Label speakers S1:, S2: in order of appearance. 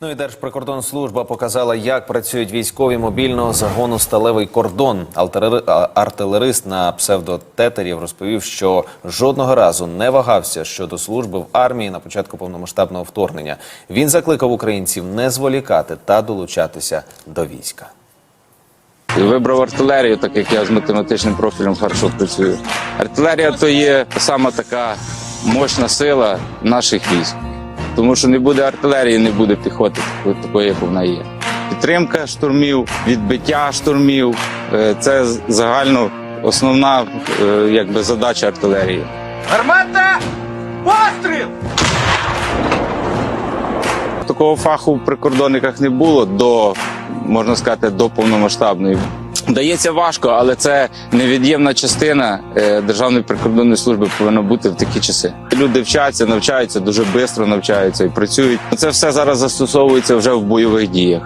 S1: Ну і Держприкордонслужба показала, як працюють військові мобільного загону Сталевий кордон. Артилерист на псевдотетерів розповів, що жодного разу не вагався щодо служби в армії на початку повномасштабного вторгнення. Він закликав українців не зволікати та долучатися до війська.
S2: Вибрав артилерію, так як я з математичним профілем хорошо працюю. Артилерія то є сама така мощна сила наших військ. Тому що не буде артилерії, не буде піхоти такої- як вона є. Підтримка штурмів, відбиття штурмів е, це загально основна е, якби, задача артилерії.
S3: Гармата! Постріл!
S2: Такого фаху в прикордонниках не було до, можна сказати, до повномасштабної. Дається важко, але це невід'ємна частина е, Державної прикордонної служби повинна бути в такі часи. Люди вчаться, навчаються дуже швидко навчаються і працюють. Це все зараз застосовується вже в бойових діях.